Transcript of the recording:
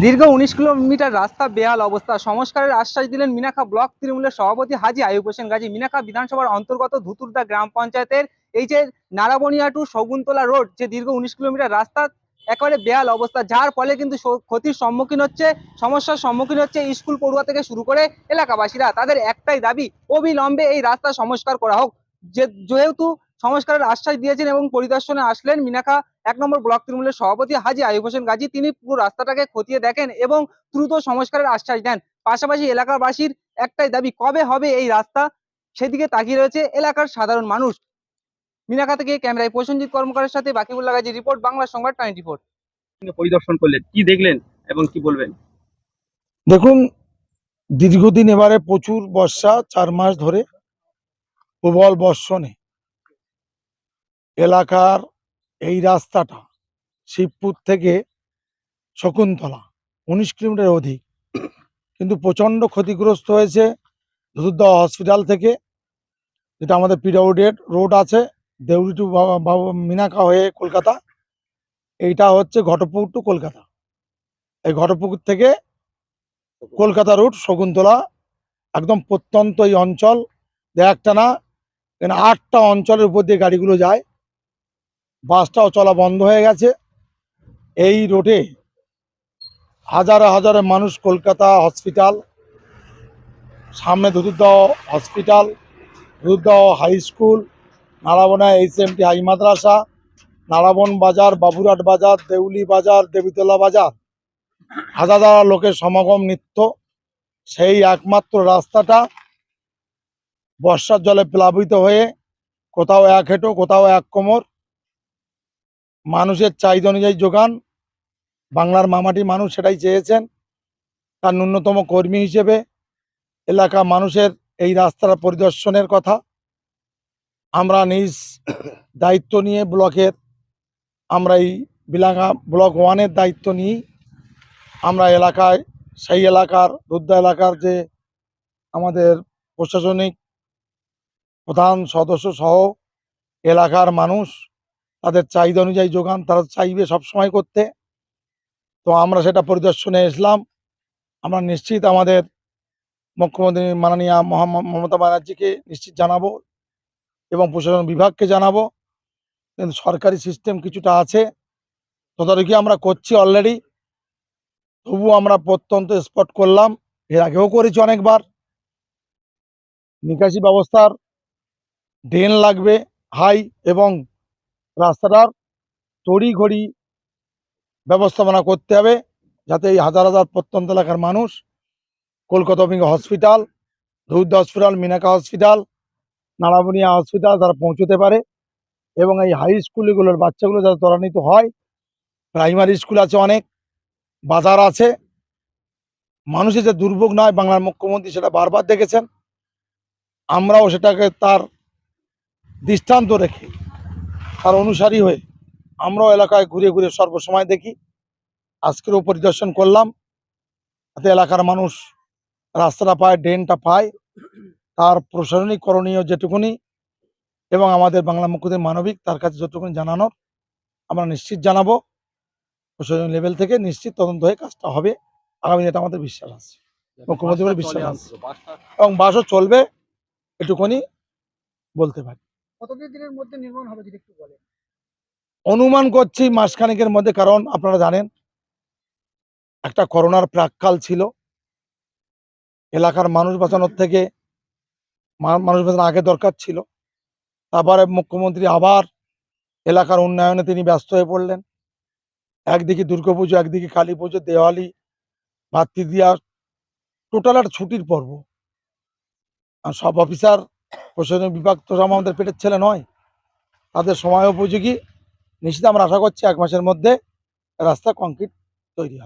দীর্ঘ উনিশ কিলোমিটার রাস্তা, বেহাল অবস্থা। সংস্কারের আশ্বাস দিলেন মিনাখা ব্লক তৃণমূলের সভাপতি হাজি আয়ুব হোসেন গাজী। মিনাখা বিধানসভার অন্তর্গত ধুতুরদা গ্রাম পঞ্চায়েতের এই যে নারাবনিয়া টু শগুন্তলা রোড, যে দীর্ঘ উনিশ কিলোমিটার রাস্তা, একেবারে বেহাল অবস্থা, যার ফলে কিন্তু ক্ষতির সম্মুখীন হচ্ছে, সমস্যার সম্মুখীন হচ্ছে স্কুল পড়ুয়া থেকে শুরু করে এলাকাবাসীরা। তাদের একটাই দাবি, অবিলম্বে এই রাস্তা সংস্কার করা হোক। যেহেতু সংস্কারের আশ্বাস দিয়েছেন এবং পরিদর্শনে আসলেন মিনাখা এক নম্বর ব্লক তৃণমূলের সভাপতি হাজি আয়ুব হোসেন গাজী। তিনি পুরো রাস্তাটাকে খতিয়ে দেখেন এবং দ্রুত সংস্কারের আশ্বাস দেন। পাশাপাশি এলাকাবাসীর একটাই দাবি কবে হবে এই রাস্তা? সেদিকে তাকিয়ে রয়েছে এলাকার সাধারণ মানুষ। মিনাকা থেকে ক্যামেরায় প্রসেনজিৎ কর্মকারের সাথে বাকিবুল্লাহ গাজী রিপোর্ট বাংলা সংবাদ টোয়েন্টি ফোর। পরিদর্শন করলেন কি দেখলেন এবং কি বলবেন? দেখুন দীর্ঘদিন এবারে প্রচুর বর্ষা চার মাস ধরে প্রবল বর্ষণে। এলাকার এই রাস্তাটা শিবপুর থেকে শকুন্তলা, উনিশ কিলোমিটার অধিক। কিন্তু প্রচণ্ড ক্ষতিগ্রস্ত হয়েছে ধুতুরদহ হসপিটাল থেকে, যেটা আমাদের পিডাউডের রোড আছে দেউরি টু মিনাকা হয়ে কলকাতা। এইটা হচ্ছে ঘটপুকুর টু কলকাতা। এই ঘটপুকুর থেকে কলকাতা রুট, শকুন্তলা, একদম প্রত্যন্ত এই অঞ্চল। একটা না আটটা অঞ্চলের উপর দিয়ে গাড়িগুলো যায়। বাসটাও চলা বন্ধ হয়ে গেছে। এই রোডে হাজারে হাজারে মানুষ কলকাতা হসপিটাল, সামনে Dhuturdaha hospital Dhuturdaha high school Narabana H M T high মাদ্রাসা নারাবন বাজার, বাবুরহাট বাজার, দেউলি বাজার, দেবীতলা বাজার। হাজার হাজার লোকের সমাগম, নিত্য। সেই একমাত্র রাস্তাটা বর্ষার জলে প্লাবিত হয়ে কোথাও এক হেঁটো, কোথাও এক কোমর মানুষের চাহিদা অনুযায়ী যোগান, বাংলার মামাটি মানুষ সেটাই চেয়েছেন। তার ন্যূনতম কর্মী হিসেবে এলাকা মানুষের এই রাস্তার পরিদর্শনের কথা। আমরা নিজ দায়িত্ব নিয়ে ব্লকের, আমরা এই বিলাঙ্গা ব্লক ওয়ানের দায়িত্ব নিই আমরা এলাকায়, সেই এলাকার রুদ্দা এলাকার যে আমাদের প্রশাসনিক প্রধান সদস্য সহ এলাকার মানুষ তাদের চাহিদা অনুযায়ী যোগান তারা চাইবে সবসময় করতে। তো আমরা সেটা পরিদর্শনে এসলাম। আমরা নিশ্চিত আমাদের মুখ্যমন্ত্রী মাননীয় মমতা ব্যানার্জিকে নিশ্চিত জানাব এবং প্রশাসন বিভাগকে জানাব। কিন্তু সরকারি সিস্টেম কিছুটা আছে। তদারকি আমরা করছি অলরেডি তবু আমরা প্রত্যন্ত স্পট করলাম। এর আগেও করেছি অনেকবার। নিকাশি ব্যবস্থার ড্রেন লাগবে হাই এবং রাস্তাটার তড়িঘড়ি ব্যবস্থাপনা করতে হবে যাতে এই হাজার হাজার প্রত্যন্ত এলাকার মানুষ কলকাতা অভিজ্ঞ hospital ধৌদ্য hospital, Minaka hospital Narabania hospital তারা পৌঁছতে পারে এবং এই হাই স্কুলগুলোর বাচ্চাগুলো যাতে ত্বরান্বিত হয়। প্রাইমারি স্কুল আছে অনেক, বাজার আছে। মানুষের যে দুর্ভোগ নয়, বাংলার মুখ্যমন্ত্রী সেটা বারবার দেখেছেন। আমরাও সেটাকে তার দৃষ্টান্ত রেখে তার অনুসারী হয়ে আমরাও এলাকায় ঘুরে ঘুরে সর্বসময় দেখি। আজকেরও পরিদর্শন করলাম। যাতে এলাকার মানুষ রাস্তাটা পায়, ড্রেনটা পায়। তার প্রশাসনিক করণীয় যেটুকুনি এবং আমাদের বাংলা মুখ্যমন্ত্রী মানবিক, তার কাছে যতটুকুনি জানানোর, আমরা নিশ্চিত জানাব। প্রশাসন লেভেল থেকে নিশ্চিত তদন্ত হয়ে কাজটা হবে। আগামী দিনে আমাদের বিশ্বাস আছে। মুখ্যমন্ত্রী বিশ্বাস আছে। এবং বাসও চলবে, এটুকুনি বলতে পারি। মধ্যে নির্মাণ হবে, যদি একটু বলেন? অনুমান করছি মাসখানেকের মধ্যে, কারণ আপনারা জানেন, একটা করোনার প্রাককাল ছিল। এলাকার মানুষ বাঁচানোর থেকে মানুষ বাঁচানোর আগে দরকার ছিল। তারপরে মুখ্যমন্ত্রী আবার এলাকার উন্নয়নে তিনি ব্যস্ত হয়ে পড়লেন। একদিকে দুর্গাপুজো, একদিকে কালী পুজো, দেওয়ালি ভাতৃদিয়া টোটাল একটা ছুটির পর্ব। আর সব অফিসার প্রশাসনিক বিভাগ তো আমাদের পেটের ছেলে নয়। তাদের সময় উপযোগী। নিশ্চিত আমরা আশা করছি এক মাসের মধ্যে রাস্তা কংক্রিট তৈরি হবে।